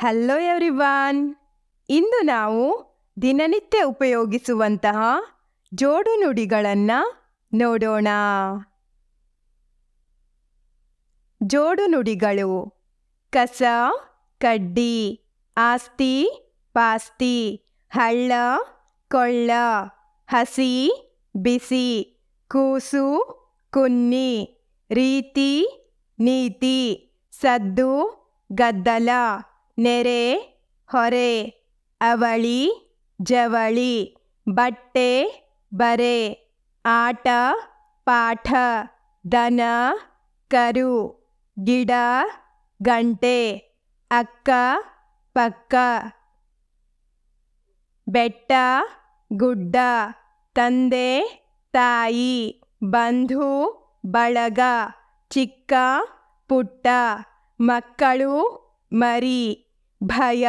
Hello everyone ಇಂದು ನಾವು ದಿನನಿತ್ಯ ಉಪಯೋಗಿಸುವಂತಹ ಜೋಡು ನುಡಿಗಳನ್ನು ನೋಡೋಣ. ಜೋಡು ನುಡಿಗಳು ಕಸ, ಕಡ್ಡಿ, ಆಸ್ತಿ, ಪಾಸ್ತಿ, ಹಳ್ಳ, ಕೊಳ್ಳ, ಹಸಿ, ಬಿಸಿ, ಕೂಸು, ಕುನ್ನಿ, ರೀತಿ, ನೀತಿ, ಸದ್ದು, ಗದ್ದಲ. ನೆರೆ, ಹೊರೆ, ಅವಳಿ, ಜವಳಿ, ಬಟ್ಟೆ, ಬರೆ, ಆಟ, ಪಾಠ, ದನ, ಕರು, ಗಿಡ, ಗಂಟೆ, ಅಕ್ಕ, ಪಕ್ಕ. ಬೆಟ್ಟ, ಗುಡ್ಡ, ತಂದೆ, ತಾಯಿ, ಬಂಧು, ಬಳಗ, ಚಿಕ್ಕ, ಪುಟ್ಟ, ಮಕ್ಕಳು, ಮರಿ. ಭಯ,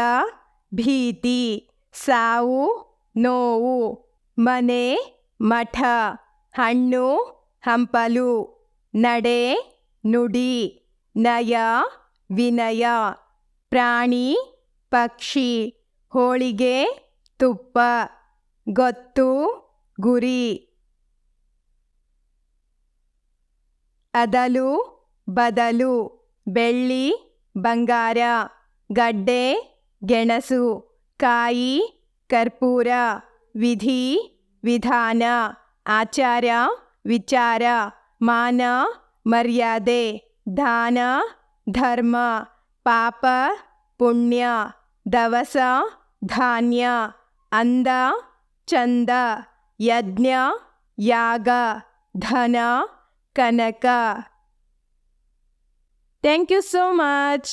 ಭೀತಿ, ಸಾವು, ನೋವು, ಮನೆ, ಮಠ, ಹಣ್ಣು, ಹಂಪಲು, ನಡೆ, ನುಡಿ, ನಯ, ವಿನಯ, ಪ್ರಾಣಿ, ಪಕ್ಷಿ, ಹೋಳಿಗೆ, ತುಪ್ಪ, ಗೊತ್ತು, ಗುರಿ. ಅದಲು, ಬದಲು, ಬೆಳ್ಳಿ, ಬಂಗಾರ. ಗಡ್ಡೆ ಗೆಣಸು ಕಾಯಿ ಕರ್ಪೂರ ವಿಧಿ ವಿಧಾನ ಆಚಾರ ವಿಚಾರ ಮಾನ ಮರ್ಯಾದೆ ದಾನ ಧರ್ಮ ಪಾಪ ಪುಣ್ಯ ದವಸ ಧಾನ್ಯ ಅಂದ ಚಂದ ಯಜ್ಞ ಯಾಗ ಧನ ಕನಕ ಥ್ಯಾಂಕ್ ಯು ಸೋ ಮಚ್